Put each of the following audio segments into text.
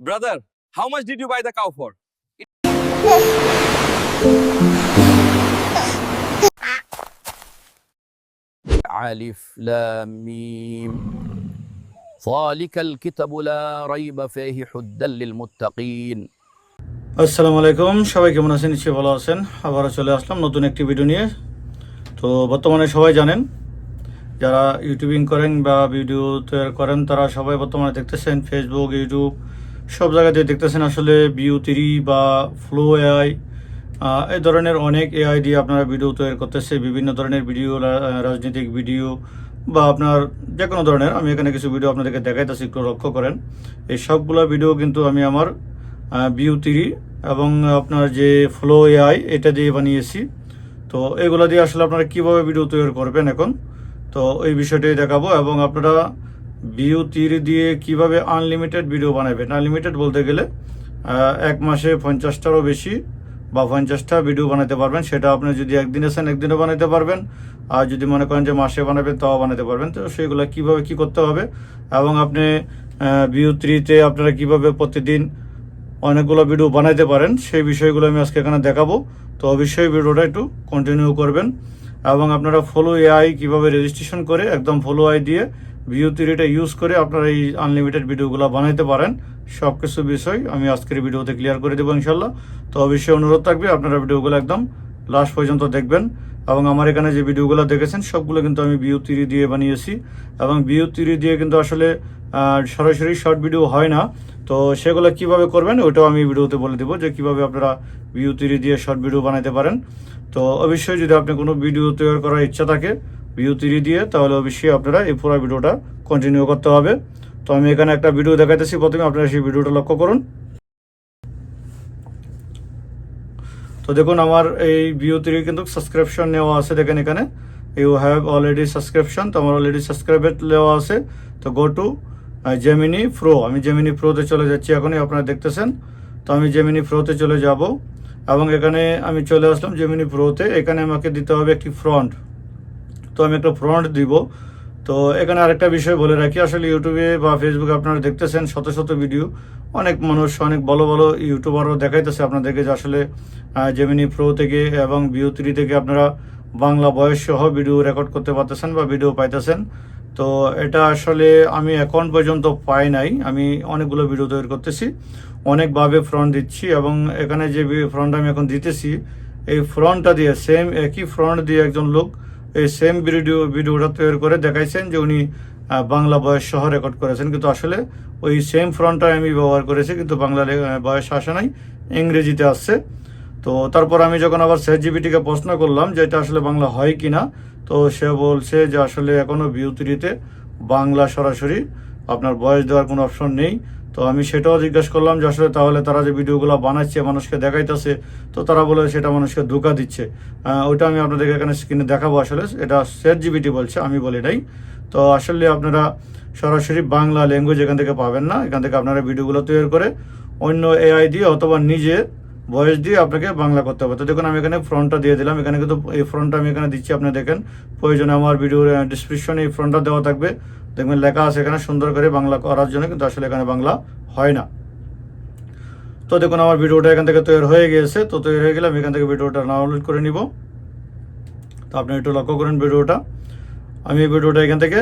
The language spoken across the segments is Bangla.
Brother, how much did you buy the cow for? ألف لام ميم ذلك الكتاب لا ريب فيه هدى للمتقين আসসালামু আলাইকুম সবাই কেমন আছেন নিশ্চয়ই ভালো আছেন আবারও চলে আসলাম নতুন একটি ভিডিও নিয়ে তো বর্তমানে সবাই জানেন যারা ইউটিউবিং করেন বা ভিডিও তৈরি করেন, তারা সবাই বর্তমানে দেখতেছেন ফেসবুক ইউটিউব সব জায়গাতে দেখতেছেন আসলে বিউ থ্রি বা ফ্লো এআই এই ধরনের অনেক এআই দিয়ে আপনারা ভিডিও তৈরি করতেছে, বিভিন্ন ধরনের ভিডিও রাজনৈতিক ভিডিও বা আপনার যে কোনো ধরনের। আমি এখানে কিছু ভিডিও আপনাদেরকে দেখাইতেছি, একটু লক্ষ্য করেন। এই সবগুলো ভিডিও কিন্তু আমি আমার বিউ থ্রি এবং আপনার যে ফ্লো এআই এটা দিয়ে বানিয়েছি। তো এগুলো দিয়ে আসলে আপনারা কীভাবে ভিডিও তৈরি করবেন এখন? তো এই বিষয়টাই দেখাবো এবং আপনারা ভিউ থ্রি দিয়ে কীভাবে আনলিমিটেড ভিডিও বানাবেন? আনলিমিটেড বলতে গেলে এক মাসে পঞ্চাশটারও বেশি বা পঞ্চাশটা ভিডিও বানাতে পারবেন। সেটা আপনি যদি একদিন আসেন একদিনও বানাতে পারবেন। আর যদি মনে করেন যে মাসে বানাবেন, তাও বানাতে পারবেন। তো সেইগুলো কীভাবে কি করতে হবে? এবং আপনি ভিউ থ্রিতে আপনারা কীভাবে প্রতিদিন অনেকগুলো ভিডিও বানাইতে পারেন? সেই বিষয়গুলো আমি আজকে এখানে দেখাবো। তো অবশ্যই ভিডিওটা একটু কন্টিনিউ করবেন। এবং আপনারা ফলো এআই কীভাবে রেজিস্ট্রেশন করে, একদম ফলো আই দিয়ে ভিউ থ্রিটা ইউজ করে আপনারা এই আনলিমিটেড ভিডিওগুলো বানাইতে পারেন। সব কিছু বিষয় আমি আজকের ভিডিওতে ক্লিয়ার করে দেবো ইনশাল্লাহ। তো অবশ্যই অনুরোধ থাকবে আপনারা ভিডিওগুলো একদম লাস্ট পর্যন্ত দেখবেন। এবং আমার এখানে যে ভিডিওগুলো দেখেছেন, সবগুলো কিন্তু আমি ভিউ থ্রি দিয়ে বানিয়েছি। এবং ভিউ থ্রি দিয়ে কিন্তু আসলে সরাসরি শর্ট ভিডিও হয় না। তো সেগুলো কীভাবে করবেন ওইটাও আমি ভিডিওতে বলে দেবো যে কীভাবে আপনারা ভিউ থ্রি দিয়ে শর্ট ভিডিও বানাতে পারেন। তো অবশ্যই যদি আপনি কোনো ভিডিও তৈরি করার ইচ্ছা থাকে ভিউ থ্রি দিয়ে, তাহলে অবশ্যই আপনারা এই পুরো ভিডিওটা কন্টিনিউ করতে হবে। তো আমি এখানে একটা ভিডিও দেখাইতেছি, প্রথমে আপনারা সেই ভিডিওটা লক্ষ্য করুন। তো দেখুন, আমার এই ভিউ থ্রি কিন্তু সাবস্ক্রিপশন নেওয়া আছে, দেখেন এখানে। ইউ হ্যাভ অলরেডি সাবস্ক্রিপশন তো আমার অলরেডি সাবস্ক্রাইবেড নেওয়া আছে। তো গো টু জেমিনি প্রো আমি জেমিনি প্রোতে চলে যাচ্ছি এখনই, আপনারা দেখতেছেন। তো আমি জেমিনি প্রোতে চলে যাব এবং এখানে আমি চলে আসলাম জেমিনি প্রোতে এখানে আমাকে দিতে হবে একটি ফ্রন্ট তো আমি একটা ফ্রন্ট দিব। তো এখানে আরেকটা বিষয় বলে রাখি, আসলে ইউটিউবে বা ফেসবুকে আপনারা দেখতেছেন শত শত ভিডিও। অনেক মানুষ, অনেক ভালো ভালো ইউটিউবারও দেখাইতেছে আপনাদেরকে যে আসলে জেমিনি প্রো থেকে এবং ভিউ থ্রি থেকে আপনারা বাংলা বয়স সহ ভিডিও রেকর্ড করতে পারতেছেন বা ভিডিও পাইতেছেন। তো এটা আসলে আমি এখন পর্যন্ত পাই নাই। আমি অনেকগুলো ভিডিও তৈরি করতেছি। অনেকভাবে ফ্রন্ট দিচ্ছি এবং এখানে যে ফ্রন্ট আমি এখন দিতেছি, এই ফ্রন্টটা দিয়ে সেম একই ফ্রন্ট দিয়ে একজন লোক এই সেম ভিডিও ভিডিওটা তৈরি করে দেখাইছেন যে উনি বাংলা বয়স সহ রেকর্ড করেছেন। কিন্তু আসলে ওই সেম ফ্রন্টটাই আমি ব্যবহার করেছি, কিন্তু বাংলা বয়স আসে নাই, ইংরেজিতে আসছে। তো তারপর আমি যখন আবার সেট জিবিটিকে প্রশ্ন করলাম যে এটা আসলে বাংলা হয় কি না তো সে বলছে যে আসলে এখনও ভিউ থ্রিতে বাংলা সরাসরি আপনার বয়স দেওয়ার কোনো অপশন নেই। তো আমি সেটাও জিজ্ঞেস করলাম যে আসলে তাহলে তারা যে ভিডিওগুলো বানাচ্ছে, মানুষকে দেখাইতেছে, তো তারা বলে সেটা মানুষকে ধোকা দিচ্ছে। ওইটা আমি আপনাদেরকে এখানে স্ক্রিনে দেখাবো আসলে। এটা সেট জিবিটি বলছে, আমি বলি নাই। তো আসলে আপনারা সরাসরি বাংলা ল্যাঙ্গুয়েজ এখান থেকে পাবেন না। এখান থেকে আপনারা ভিডিওগুলো তৈরি করে অন্য এআই দিয়ে অথবা নিজে ভয়েস দিয়ে আপনাকে বাংলা করতে হবে। তো দেখুন, আমি এখানে ফ্রন্টটা দিয়ে দিলাম। এখানে কিন্তু এই ফ্রন্টটা আমি এখানে দিচ্ছি, আপনি দেখেন। প্রয়োজনে আমার ভিডিওর ডিসক্রিপশনে এই ফ্রন্টটা দেওয়া থাকবে। দেখবেন, লেখা আছে এখানে, সুন্দর করে বাংলা করার জন্য, কিন্তু আসলে এখানে বাংলা হয় না। তো দেখুন, আমার ভিডিওটা এখান থেকে তৈরি হয়ে গিয়েছে। তো তৈরি হয়ে গেলে আমি এখান থেকে ভিডিওটা ডাউনলোড করে নিব। তো আপনি একটু লক্ষ্য করেন ভিডিওটা। আমি এই ভিডিওটা এখান থেকে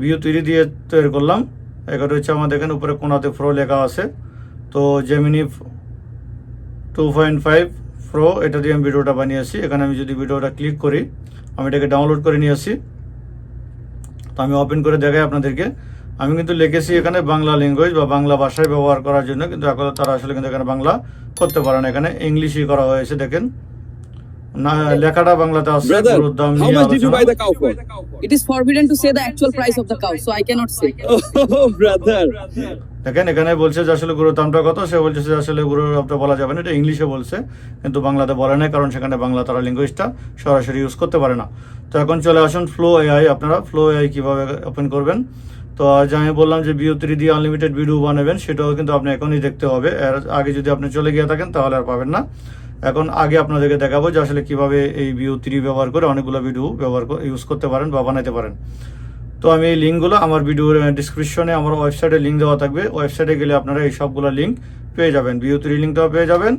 ভিউ তৈরি দিয়ে তৈরি করলাম। এখানে হচ্ছে আমার দেখেন উপরে কোনাতে প্রো লেখা আছে। তো Gemini two point five pro এটা দিয়ে আমি ভিডিওটা বানিয়েছি এখানে আমি যদি ভিডিওটা ক্লিক করি আমি এটাকে ডাউনলোড করে নিয়ে আসি। তো আমি ওপেন করে দেখাই আপনাদেরকে। আমি কিন্তু লিখেছি এখানে বাংলা ল্যাঙ্গুয়েজ বা বাংলা ভাষায় ব্যবহার করার জন্য কিন্তু এখন তারা আসলে কিন্তু এখানে বাংলা করতে পারে না। এখানে ইংলিশই করা হয়েছে দেখেন। না লেখাটা বাংলাতে আসছে Brother, গরুর দাম নিয়ে আলোচনা। the cow for? It is forbidden to say the actual price of the cow, so I দেখেন, এখানে বলছে যে আসলে গরুর দামটা কত? সে বলছে যে আসলে গরুর দামটা বলা যাবে না, এটা ইংলিশে বলছে, কিন্তু বাংলাতে বলে না কারণ সেখানে বাংলা তারা ল্যাঙ্গুয়েজটা সরাসরি ইউজ করতে পারে না। তো এখন চলে আসুন ফ্লো এআই আপনারা ফ্লো এআই কীভাবে ওপেন করবেন? তো আজ আমি বললাম যে ভিউ থ্রি দিয়ে আনলিমিটেড ভিডিও বানাবেন, সেটাও কিন্তু আপনি এখনই দেখতে হবে। এর আগে যদি আপনি চলে গিয়ে থাকেন, তাহলে আর পাবেন না। এখন আগে আপনাদেরকে দেখাবো যে আসলে কীভাবে এই ভিউ থ্রি ব্যবহার করে অনেকগুলো ভিডিও ব্যবহার ইউজ করতে পারেন বা বানাইতে পারেন। তো আমি এই লিঙ্কগুলো আমার ভিডিওর ডিসক্রিপশনে আমার ওয়েবসাইটে লিঙ্ক দেওয়া থাকবে। ওয়েবসাইটে গেলে আপনারা এই সবগুলো লিঙ্ক পেয়ে যাবেন। ভিউ থ্রি লিঙ্কটাও পেয়ে যাবেন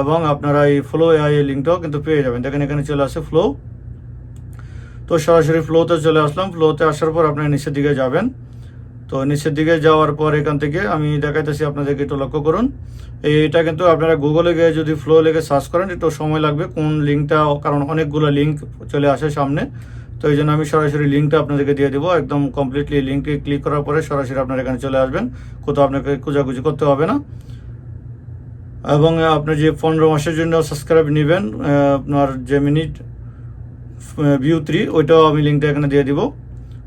এবং আপনারা এই ফ্লো এআই এর লিঙ্কটাও কিন্তু পেয়ে যাবেন। দেখেন, এখানে চলে আসে ফ্লো তো সরাসরি ফ্লোতে চলে আসলাম। ফ্লোতে আসার পর আপনারা নিচের দিকে যাবেন। তো নিচের দিকে যাওয়ার পর এখান থেকে আমি দেখাইতেছি আপনাদেরকে একটু লক্ষ্য করুন। এইটা কিন্তু আপনারা গুগলে গিয়ে যদি ফ্লো লেগে সার্চ করেন, একটু সময় লাগবে। কোন লিঙ্কটা কারণ অনেকগুলো লিঙ্ক চলে আসে সামনে। তো এই জন্য আমি সরাসরি লিঙ্কটা আপনাদেরকে দিয়ে দেবো। একদম কমপ্লিটলি লিঙ্কে ক্লিক করার পরে সরাসরি আপনার এখানে চলে আসবেন। কোথাও আপনাকে খোঁজাখুঁজি করতে হবে না। এবং আপনি যে পনেরো মাসের জন্য সাবস্ক্রাইব নেবেন আপনার যে মিনিট ভিউ থ্রি ওইটাও আমি লিঙ্কটা এখানে দিয়ে দিব।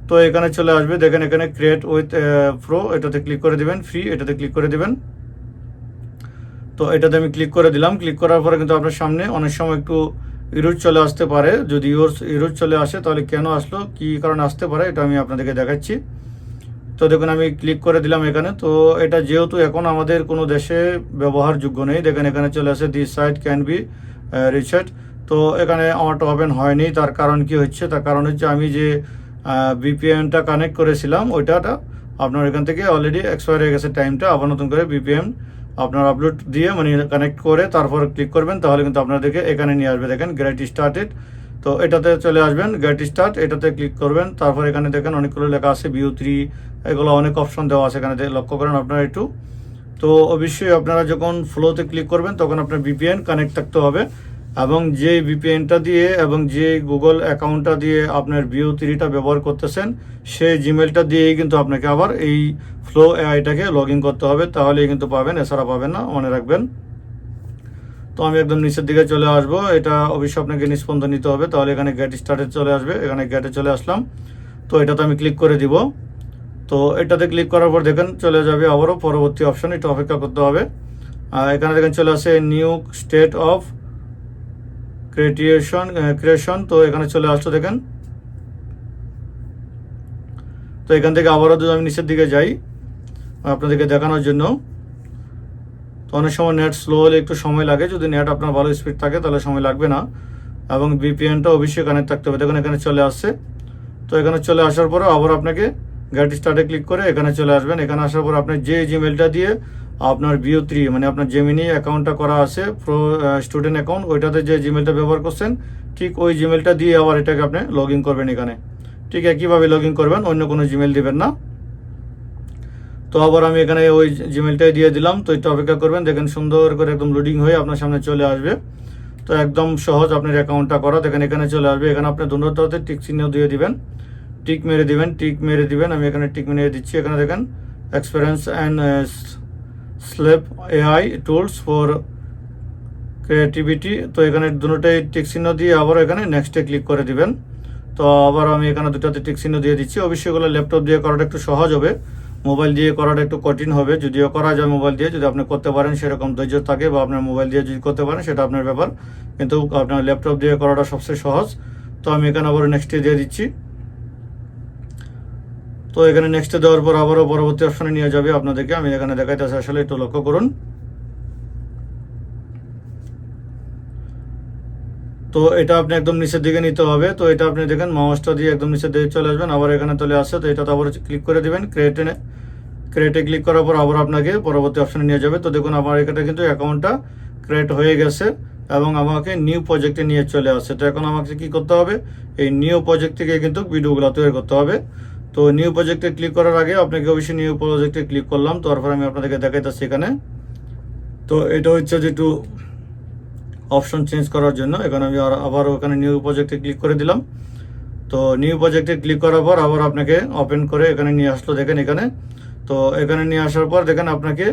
তো এখানে চলে আসবে, দেখেন এখানে ক্রিয়েট উইথ প্রো এটাতে ক্লিক করে দিবেন ফ্রি এটাতে ক্লিক করে দিবেন। তো এটাতে আমি ক্লিক করে দিলাম। ক্লিক করার পরে কিন্তু আপনার সামনে অনেক সময় একটু ইরোজ চলে আসতে পারে। যদি ইরোজ চলে আসে, তাহলে কেন আসলো? কি কারণে আসতে পারে? এটা আমি আপনাদেরকে দেখাচ্ছি। তো দেখুন, আমি ক্লিক করে দিলাম এখানে। তো এটা যেহেতু এখন আমাদের কোনো দেশে ব্যবহারযোগ্য নেই, দেখেন এখানে চলে আসে this site can be reached তো এখানে আমারটা ওপেন হয়নি। তার কারণ কি হচ্ছে? তার কারণ হচ্ছে আমি যে বিপিএমটা কানেক্ট করেছিলাম, ওইটাটা আপনার এখান থেকে অলরেডি এক্সপায়ার হয়ে গেছে টাইমটা আবার নতুন করে বিপিএম আপনার আপলোড দিয়ে মানে কানেক্ট করে তারপর ক্লিক করবেন, তাহলে কিন্তু আপনাদেরকে এখানে নিয়ে আসবে দেখেন গ্রেট স্টার্টেড তো এটাতে চলে আসবেন গেট স্টার্ট এটাতে ক্লিক করবেন, তারপর এখানে দেখেন অনেকগুলো লেখা আছে ভিউ থ্রি এগুলো অনেক অপশন দেওয়া আছে এখানে লক্ষ্য করেন আপনারা একটু। তো অবশ্যই আপনারা যখন ফ্লোতে ক্লিক করবেন, তখন আপনার ভিপিএন কানেক্ট থাকতে হবে। এবং যে ভিপিএনটা দিয়ে এবং যে গুগল অ্যাকাউন্টটা দিয়ে আপনার ভিউ থ্রিটা ব্যবহার করতেছেন সেই জিমেলটা দিয়েই কিন্তু আপনাকে আবার এই ফ্লো এআইটাকে লগ ইন করতে হবে। তাহলেই কিন্তু পাবেন, এছাড়া পাবেন না, মনে রাখবেন। তো আমি একদম নিচের দিকে চলে আসব। এটা অবশ্যই আপনাকে নিষ্পন্দ নিতে হবে। তাহলে এখানে গেট স্টার্টে চলে আসবে। এখানে গেটে চলে আসলাম। তো এটাতে আমি ক্লিক করে দিব। তো এটাতে ক্লিক করার পর দেখেন চলে যাবে আবারও পরবর্তী অপশন একটু অপেক্ষা করতে হবে। এখানে দেখেন চলে আসে new state of creation creation তো এখানে চলে আসলো দেখেন। তো এখান থেকে আবারও যদি আমি নিচের দিকে যাই, আপনাদেরকে দেখানোর জন্য। তো অনেক সময় নেট স্লো হলে একটু সময় লাগে, যদি নেট আপনার ভালো স্পিড থাকে তাহলে সময় লাগবে না। এবং বিপিএনটা অবশ্যই কানেক্ট থাকতে হবে। দেখুন, এখানে চলে আসছে। তো এখানে চলে আসার পরে আবার আপনাকে গ্যাট স্টার্টে ক্লিক করে এখানে চলে আসবেন। এখানে আসার পর আপনি যে জিমেলটা দিয়ে আপনার ভিউ থ্রি মানে আপনার জেমিনি অ্যাকাউন্টটা করা আছে প্রো স্টুডেন্ট অ্যাকাউন্ট ওইটাতে যে জিমেলটা ব্যবহার করছেন, ঠিক ওই জিমেলটা দিয়ে আবার এটাকে আপনি লগ করবেন এখানে। ঠিক একইভাবে লগ করবেন, অন্য কোনো জিমেল দিবেন না। তো আবার আমি এখানে ওই জিমেলটাই দিয়ে দিলাম, তো একটু অপেক্ষা করবেন, দেখেন সুন্দর করে একদম লোডিং হয়ে আপনার সামনে চলে আসবে। তো একদম সহজ আপনার অ্যাকাউন্টটা করা, দেখেন এখানে চলে আসবে, এখানে আপনি দুটোতে টিক চিহ্ন দিয়ে দিবেন। টিক মেরে দিবেন টিক মেরে দিবেন, আমি এখানে টিক মেরে দিচ্ছি, এখানে দেখেন experience and slap AI tools for creativity. তো এখানে দুটোটাই টিক চিহ্ন দিয়ে আবার এখানে নেক্সটে ক্লিক করে দিবেন। তো আবার আমি এখানে দুটাতে টিক চিহ্ন দিয়ে দিচ্ছি। অবশ্যই এগুলো ল্যাপটপ দিয়ে করাটা একটু সহজ হবে। মোবাইল দিয়ে করাটা একটু কঠিন হবে। যদিও করা যায় মোবাইল দিয়ে, যদি আপনি করতে পারেন সেরকম ধৈর্য থাকে বা আপনার মোবাইল দিয়ে যদি করতে পারেন সেটা আপনার ব্যাপার। কিন্তু আপনার ল্যাপটপ দিয়ে করাটা সবচেয়ে সহজ। তো আমি এখানে আবার নেক্সটে দিয়ে দিচ্ছি। তো এখানে নেক্সটে দেওয়ার পর আবারও পরবর্তী অপশনে নিয়ে যাবে আপনাদেরকে। আমি এখানে দেখাইতেছি আসলে, একটু লক্ষ্য করুন। তো এটা আপনি একদম নিচের দিকে নিতে হবে। তো এটা আপনি দেখেন মাউসটা দিয়ে একদম নিচের দিকে চলে আসবেন। আবার এখানে চলে আসছে, তো এটা আবার ক্লিক করে দেবেন। ক্রিয়েটে ক্রিয়েটে ক্লিক করার পর আবার আপনাকে পরবর্তী অপশনে নিয়ে যাবে। তো দেখুন, আমার এখানে কিন্তু অ্যাকাউন্টটা ক্রিয়েট হয়ে গেছে এবং আমাকে নিউ প্রজেক্টে নিয়ে চলে আসছে। তো এখন আমাকে কি করতে হবে? এই নিউ প্রজেক্ট থেকে কিন্তু ভিডিওগুলো তৈরি করতে হবে। তো নিউ প্রজেক্টে ক্লিক করার আগে আপনাকে অবশ্যই নিউ প্রজেক্টে ক্লিক করলাম তারপর আমি আপনাদেরকে দেখাইতেছি এখানে। তো এটা হচ্ছে যে একটু অপশন চেঞ্জ করার জন্য, এখানে আমি আবার ওখানে নিউ প্রজেক্টে ক্লিক করে দিলাম। তো নিউ প্রজেক্টে ক্লিক করার পর আবার আপনাকে ওপেন করে এখানে নিয়ে আসলো দেখেন এখানে। তো এখানে নিয়ে আসার পর দেখেন আপনাকে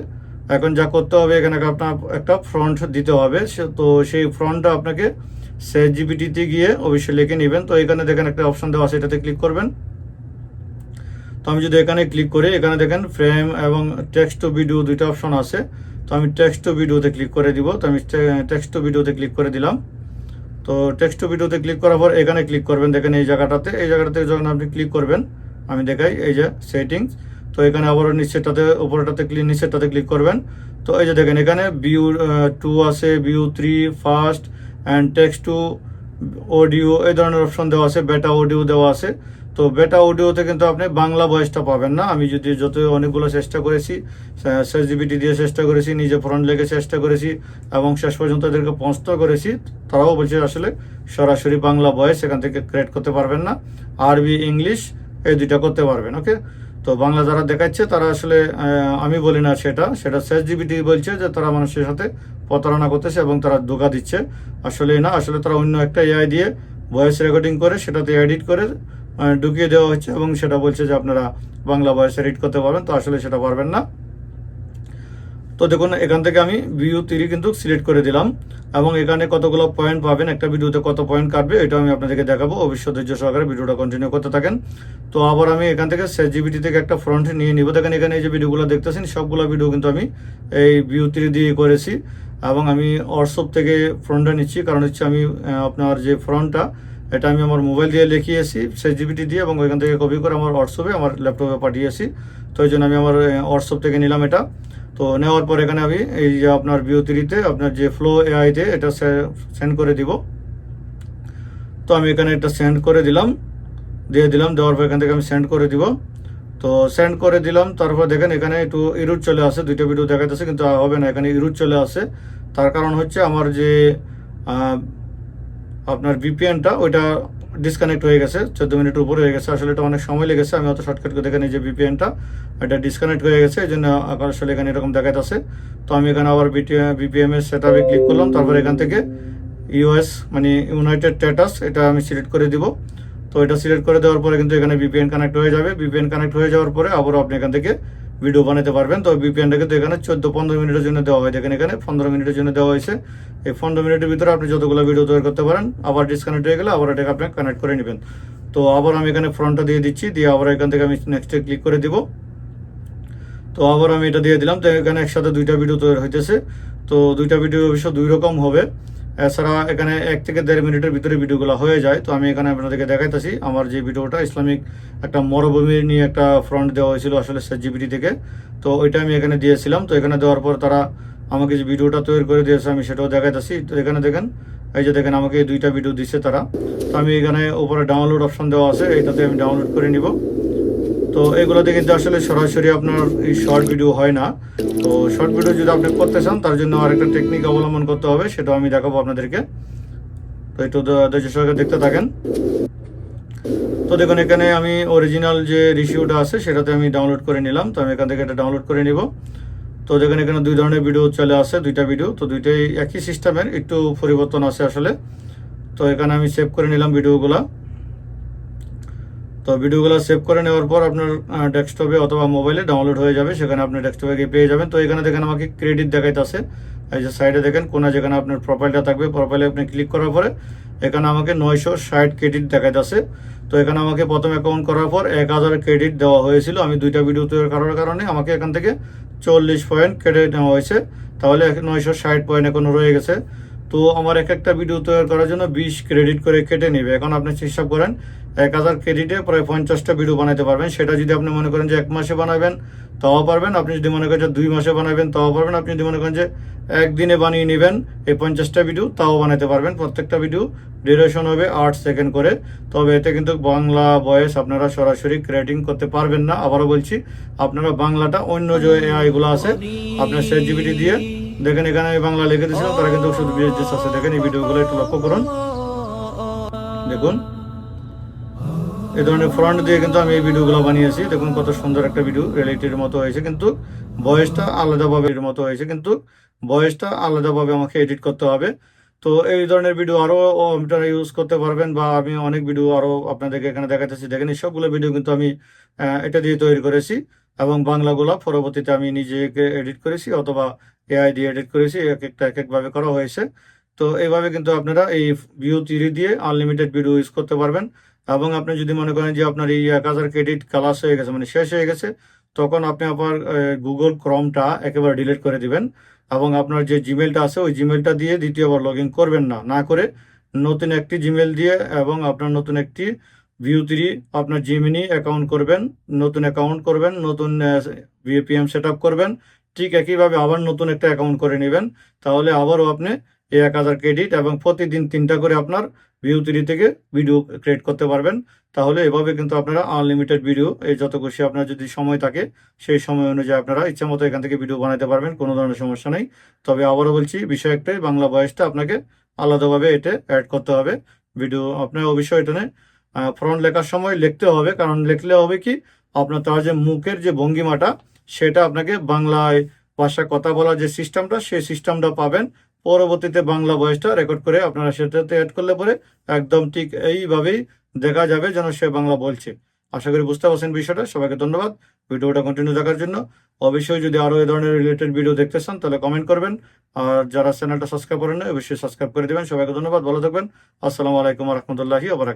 এখন যা করতে হবে, এখানে আপনার একটা ফ্রন্ট দিতে হবে তো সেই ফ্রন্টটা আপনাকে সে জিবিটিতে গিয়ে অবশ্যই লিখে নেবেন। তো এখানে দেখেন একটা অপশন দেওয়া আছে, এটাতে ক্লিক করবেন। তো আমি যদি এখানে ক্লিক করি, এখানে দেখেন ফ্রেম এবং টেক্সট টু ভিডিও দুইটা অপশন আছে। তো আমি টেক্সট টু ভিডিওতে ক্লিক করে দিব। তো আমি টেক্সট টু ভিডিওতে ক্লিক করে দিলাম। তো টেক্সট টু ভিডিওতে ক্লিক করার পর এখানে ক্লিক করবেন। দেখেন এই জায়গাটাতে এই জায়গাটাতে যখন আপনি ক্লিক করবেন, আমি দেখাই এই যে সেটিংস তো এখানে আবারও নিচেরটাতে উপরটাতে ক্লিক নিচেরটাতে ক্লিক করবেন। তো এই যে দেখেন এখানে ভিউ টু আছে Veo three first and text to audio এই ধরনের অপশন দেওয়া আছে বেটা অডিও দেওয়া আছে। তো বেটা অডিওতে কিন্তু আপনি বাংলা ভয়েসটা পাবেন না। আমি যদি যত অনেকগুলো চেষ্টা করেছি জিবিটি দিয়ে চেষ্টা করেছি, নিজে ফ্রন্ট লেগে চেষ্টা করেছি, এবং শেষ পর্যন্ত এদেরকে পৌঁছতে করেছি, তারাও বলছে আসলে সরাসরি বাংলা ভয়েস এখান থেকে ক্রিয়েট করতে পারবেন না। আরবি, ইংলিশ, এই দুইটা করতে পারবেন ওকে তো বাংলা যারা দেখাচ্ছে, তারা আসলে আমি বলি না সেটা। সেটা শেষ জিবিটি বলছে যে তারা মানুষের সাথে প্রতারণা করতেছে এবং তারা ধোকা দিচ্ছে। আসলে না, আসলে তারা অন্য একটা এআই দিয়ে ভয়েস রেকর্ডিং করে, সেটাতে এডিট করে ঢুকিয়ে দেওয়া হচ্ছে এবং সেটা বলছে যে আপনারা বাংলা ভয়েস এডিট করতে পারবেন, তো আসলে সেটা পারবেন না। তো দেখুন, এখান থেকে আমি ভিউ তিরি কিন্তু সিলেক্ট করে দিলাম এবং এখানে কতগুলো পয়েন্ট পাবেন, একটা ভিডিওতে কত পয়েন্ট কাটবে এটা আমি আপনাদেরকে দেখাবো। অবশ্যই ধৈর্য সহকারে ভিডিওটা কন্টিনিউ করতে থাকেন। তো আবার আমি এখান থেকে সেট জিবিটি থেকে একটা ফ্রন্ট নিয়ে নিব। দেখেন, এখানে এই যে ভিডিওগুলো দেখতেছেন, সবগুলো ভিডিও কিন্তু আমি এই ভিউ তিরি দিয়ে করেছি এবং আমি হোয়াটসঅ্যাপ থেকে ফ্রন্টটা নিচ্ছি। কারণ হচ্ছে আমি আপনার যে ফ্রন্টটা এটা আমি আমার মোবাইল দিয়ে লিখিয়েছি সেট জিবিটি দিয়ে এবং ওইখান থেকে কপি করে আমার হোয়াটসঅ্যাপে আমার ল্যাপটপে পাঠিয়েছি তো এই জন্য আমি আমার হোয়াটসঅ্যাপ থেকে নিলাম এটা। তো নেওয়ার পর এখানে আমি এই যে আপনার থ্রিতে আপনার যে ফ্লো এআইতে এটা সেন্ড করে দিব। তো আমি এখানে এটা সেন্ড করে দিলাম, দিয়ে দিলাম, দেওয়ার পর এখান থেকে আমি সেন্ড করে দিব। তো সেন্ড করে দিলাম, তারপর দেখেন এখানে একটু ইরুট চলে আসে, দুইটা ভিডিও দেখাতেছে কিন্তু হবে না, এখানে ইরুট চলে আসে। তার কারণ হচ্ছে আমার যে আপনার বিপিএনটা ওইটা ডিসকানেক্ট হয়ে গেছে, চোদ্দ মিনিট উপরে হয়ে গেছে। আসলে এটা অনেক সময় লেগেছে, আমি অত শর্টকাট করে দেখে এই যে বিপিএনটা এটা ডিসকানেক্ট হয়ে গেছে, এই জন্য আসলে এখানে এরকম দেখাইতেছে। তো আমি এখানে আবার বিপিএম এর সেট আপে ক্লিক করলাম, তারপর এখান থেকে ইউএস মানে ইউনাইটেড স্ট্যাটাস এটা আমি সিলেক্ট করে দিব। তো এটা সিলেক্ট করে দেওয়ার পরে কিন্তু এখানে বিপিএন কানেক্ট হয়ে যাবে। বিপিএন কানেক্ট হয়ে যাওয়ার পরে আবারও আপনি এখান থেকে ভিডিও বানাতে পারবেন। তো ভিপিএনটা কিন্তু এখানে চোদ্দ পনেরো মিনিটের জন্য দেওয়া হয়। দেখেন এখানে পনেরো মিনিটের জন্য দেওয়া হয়েছে। এই পনেরো মিনিটের ভিতরে আপনি যতগুলো ভিডিও তৈরি করতে পারেন, আবার ডিসকানেক্ট হয়ে গেলে আবার এটাকে আপনি কানেক্ট করে নেবেন। তো আবার আমি এখানে ফ্রন্টটা দিয়ে দিচ্ছি। দিয়ে আবার এখান থেকে আমি নেক্সটে ক্লিক করে দিব। তো আবার আমি এটা দিয়ে দিলাম। তো এখানে একসাথে দুইটা ভিডিও তৈরি হইতেছে। তো দুইটা ভিডিও অবশ্য দুই রকম হবে। এছাড়া এখানে এক থেকে দেড় মিনিটের ভিতরে ভিডিওগুলো হয়ে যায়। তো আমি এখানে আপনাদেরকে দেখাইতেছি, আমার যে ভিডিওটা ইসলামিক একটা মরুভূমি নিয়ে একটা ফ্রন্ট দেওয়া হয়েছিল আসলে জিবিটি থেকে। তো ওইটা আমি এখানে দিয়েছিলাম। তো এখানে দেওয়ার পর তারা আমাকে যে ভিডিওটা তৈরি করে দিয়েছে, আমি সেটাও দেখাইতেছি। তো এখানে দেখেন, এই যে দেখেন আমাকে দুইটা ভিডিও দিচ্ছে তারা। তো আমি এখানে উপরে ডাউনলোড অপশন দেওয়া আছে এটাতে আমি ডাউনলোড করে নিব। তো এগুলোতে কিন্তু আসলে সরাসরি আপনার এই শর্ট ভিডিও হয় না। তো শর্ট ভিডিও যদি আপনি করতে চান, তার জন্য আরেকটা টেকনিক অবলম্বন করতে হবে সেটাও আমি দেখাবো আপনাদেরকে। তো একটু ধৈর্য সহকারে দেখতে থাকেন। তো দেখুন, এখানে আমি অরিজিনাল যে রিসিউটা আছে, সেটাতে আমি ডাউনলোড করে নিলাম। তো আমি এখান থেকে এটা ডাউনলোড করে নিব। তো দেখেন, এখানে দুই ধরনের ভিডিও চলে আসে, দুইটা ভিডিও তো দুইটাই একই সিস্টেমের একটু পরিবর্তন আছে আসলে। তো এখানে আমি সেভ করে নিলাম ভিডিওগুলা তো ভিডিওগুলো সেভ করে নেওয়ার পর আপনার ডেস্কটপে অথবা মোবাইলে ডাউনলোড হয়ে যাবে, সেখানে আপনি ডেস্কটপে গিয়ে পেয়ে যাবেন। তো এখানে দেখেন আমাকে ক্রেডিট দেখাইতেছে। এই যে সাইডে দেখেন কোনা যেখানে আপনার প্রোফাইলটা থাকবে প্রোফাইলে আপনি ক্লিক করার পরে এখানে আমাকে নয়শো ষাট ক্রেডিট দেখাইতেছে। তো এখানে আমাকে প্রথম অ্যাকাউন্ট করার পর এক হাজার ক্রেডিট দেওয়া হয়েছিল। আমি দুইটা ভিডিও তৈরি করার কারণে আমাকে এখান থেকে চল্লিশ পয়েন্ট ক্রেডিট নেওয়া হয়েছে। তাহলে নয়শো ষাট পয়েন্ট এখনও রয়ে গেছে। তো আমার এক একটা ভিডিও তৈরি করার জন্য বিশ ক্রেডিট করে কেটে নেবে। এখন আপনি হিসাব করেন এক হাজার ক্রেডিটে প্রায় পঞ্চাশটা ভিডিও বানাতে পারবেন। সেটা যদি আপনি মনে করেন যে এক মাসে বানাবেন তাও পারবেন। আপনি যদি মনে করেন যে দুই মাসে বানাবেন তাও পারবেন। আপনি যদি মনে করেন যে একদিনে বানিয়ে নেবেন এই পঞ্চাশটা ভিডিও তাও বানাতে পারবেন। প্রত্যেকটা ভিডিও ডিউরেশন হবে আট সেকেন্ড করে। তবে এতে কিন্তু বাংলা ভয়েস আপনারা সরাসরি ক্রিয়েটিং করতে পারবেন না। আবারও বলছি আপনারা বাংলাটা অন্য যে এআইগুলো আছে আপনার সেট জিবিটি দিয়ে দেখেন, এখানে আমি বাংলা লিখে দিয়েছিলাম, তারা কিন্তু শুধু বিএসডিএস আছে দেখেন এই ভিডিওগুলো একটু লক্ষ্য করুন। দেখুন, এই ধরনের ফ্রন্ট দিয়ে কিন্তু আমি এই ভিডিওগুলো বানিয়েছি। দেখুন, কত সুন্দর একটা ভিডিও রিয়েলিটির মতো হয়েছে। কিন্তু ভয়েসটা আলাদাভাবে এর মতো হয়েছে। কিন্তু ভয়েসটা আলাদাভাবে আমাকে এডিট করতে হবে। তো এই ধরনের ভিডিও আরও আপনারা ইউজ করতে পারবেন বা আমি অনেক ভিডিও আরও আপনাদেরকে এখানে দেখাতেছি। দেখেন, এই সবগুলো ভিডিও কিন্তু আমি এটা দিয়ে তৈরি করেছি এবং বাংলাগুলো পরবর্তীতে আমি নিজেকে এডিট করেছি অথবা এআই দিয়ে এডিট করেছি, এক একটা এক একভাবে করা হয়েছে। তো এইভাবে কিন্তু আপনারা এই ভিউ থ্রি দিয়ে আনলিমিটেড ভিডিও ইউজ করতে পারবেন। এবং আপনি যদি মনে করেন যে আপনার এই এক হাজার ক্রেডিট ক্লাস হয়ে গেছে মানে শেষ হয়ে গেছে, তখন আপনি আবার গুগল ক্রমটা একেবারে ডিলিট করে দিবেন। এবং আপনার যে জিমেলটা আছে, ওই জিমেলটা দিয়ে দ্বিতীয়বার লগ ইন করবেন না। না করে নতুন একটি জিমেল দিয়ে এবং আপনার নতুন একটি ভিউ থ্রি আপনার জিমিনি অ্যাকাউন্ট করবেন, নতুন অ্যাকাউন্ট করবেন, নতুন ভিপিএম সেট করবেন ঠিক একইভাবে আবার নতুন একটা অ্যাকাউন্ট করে নেবেন। তাহলে আবারও আপনি এই এক হাজার ক্রেডিট এবং প্রতিদিন তিনটা করে আপনার ভিউ থ্রি থেকে ভিডিও ক্রিয়েট করতে পারবেন। তাহলে এভাবে কিন্তু আপনারা আনলিমিটেড ভিডিও এই যত খুশি আপনার যদি সময় থাকে, সেই সময় অনুযায়ী আপনারা ইচ্ছা মতো এখান থেকে ভিডিও বানাতে পারবেন, কোনো ধরনের সমস্যা নেই। তবে আবারও বলছি, বিষয় একটাই, বাংলা বয়সটা আপনাকে আলাদাভাবে এতে অ্যাড করতে হবে। ভিডিও আপনার অবশ্যই এটা ফ্রন্ট লেখার সময় লিখতে হবে। কারণ লিখলে হবে কি, আপনার তার যে মুখের যে ভঙ্গিমাটা সেটা আপনাকে বাংলায় ভাষায় কথা বলার যে সিস্টেমটা, সেই সিস্টেমটা পাবেন। পরবর্তীতে বাংলা ভয়েসটা রেকর্ড করে আপনারা সেটাতে অ্যাড করলে পরে একদম ঠিক এইভাবেই দেখা যাবে যেন সে বাংলা বলছে। আশা করি বুঝতে পারছেন বিষয়টা। সবাইকে ধন্যবাদ। ভিডিওটা কন্টিনিউ দেখার জন্য। অবশ্যই যদি আরও এই ধরনের রিলেটেড ভিডিও দেখতে চান, তাহলে কমেন্ট করবেন। আর যারা চ্যানেলটা সাবস্ক্রাইব করেন অবশ্যই সাবস্ক্রাইব করে দেবেন। সবাইকে ধন্যবাদ। ভালো থাকবেন। আসসালামু আলাইকুম রহমতুল্লাহি আবার